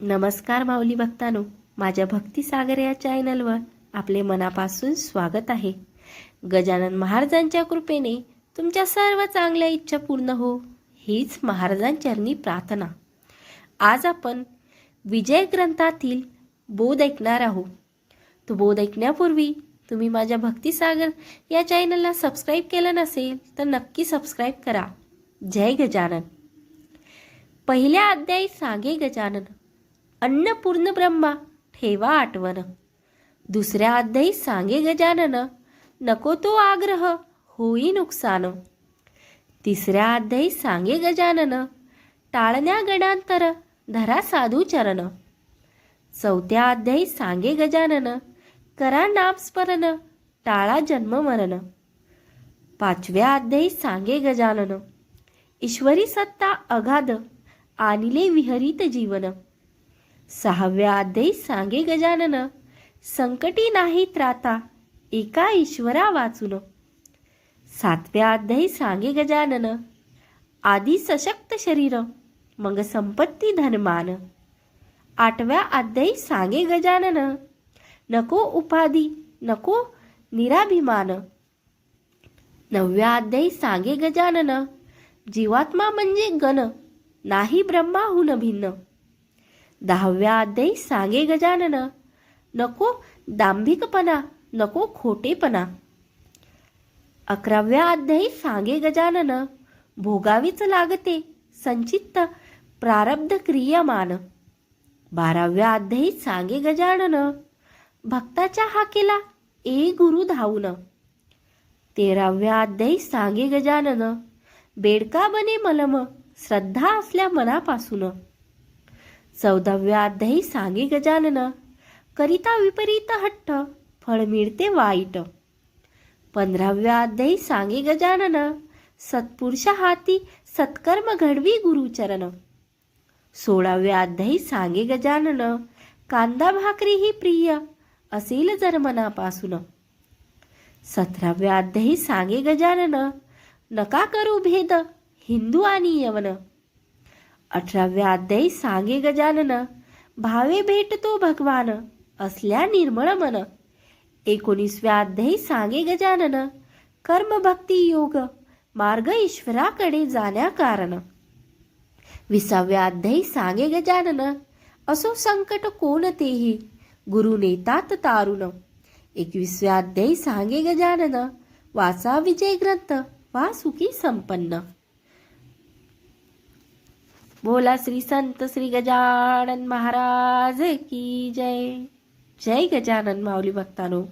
नमस्कार माऊली भक्तानो माझ्या भक्तिसागर या चॅनलवर आपले मनापासून स्वागत आहे. गजानन महाराजांच्या कृपेने तुमच्या सर्व चांगल्या इच्छा पूर्ण हो हीच महाराजांचरणी प्रार्थना. आज आपण विजय ग्रंथातील बोध ऐकणार आहोत. तो बोध ऐकण्यापूर्वी तुम्ही माझ्या भक्तिसागर या चॅनलला सबस्क्राईब केलं नसेल तर नक्की सबस्क्राईब करा. जय गजानन. पहिल्या अध्यायी सांगे गजानन. अन्नपूर्ण ब्रह्मा ठेवा आठवण. दुसऱ्या अध्यायी सांगे गजानन नको तो आग्रह होई नुकसान. तिसऱ्या अध्यायी सांगे गजानन टाळण्या गणांतर धरा साधू चरण. चौथ्या अध्यायी सांगे गजानन करा नामस्मरण टाळा जन्म मरण. पाचव्या अध्यायी सांगे गजानन ईश्वरी सत्ता अगाध आणिले विहरित जीवन. सहाव्या अध्यायी सांगे गजानन संकटी नाही त्राता एका ईश्वरा वाचून. सातव्या अध्यायी सांगे गजानन आधी सशक्त शरीर मग संपत्ती धनमान. आठव्या अध्यायी सांगे गजानन नको उपाधी नको निराभिमान. नवव्या अध्यायी सांगे गजानन जीवात्मा म्हणजे गण नाही ब्रह्माहून भिन्न. दहाव्या अध्यायी सांगे गजानन. नको दांभिकपणा नको खोटेपणा. अकराव्या अध्यायी सांगे गजानन. भोगावीच लागते संचित्त प्रारब्ध क्रियमान. बाराव्या अध्यायी सांगे गजानन. भक्ताच्या हाकेला ए गुरु धावून. तेराव्या अध्यायी सांगे गजानन. बेडका बने मलम श्रद्धा असल्या मनापासून. चौदाव्या अध्यायी सांगे गजानन करिता विपरीत हट्ट फळ मिळते वाईट. पंधराव्या अध्यायी सांगे गजानन सत्पुरुष हाती सत्कर्म घडवी गुरुचरण. सोळाव्या अध्यायी सांगे गजानन कांदा भाकरी ही प्रिय असेल जर मनापासून सतराव्या अध्यायी सांगे गजानन नका करू भेद हिंदू आणि यवन. अठराव्या अध्यायी सांगे गजानन भावे भेटतो भगवान असल्या निर्मळ मन. एकोणीसव्या अध्यायी सांगे गजानन कर्म भक्ती योग मार्ग ईश्वराकडे जाण्या कारण. विसाव्या अध्यायी सांगे गजानन असो संकट कोणतेही गुरु नेतात तारुण. एकविसव्या अध्यायी सांगे गजानन वाचा विजय ग्रंथ वा सुखी संपन्न. बोला श्री संत श्री गजानन महाराज की जय. जय गजानन माऊली भक्तानो.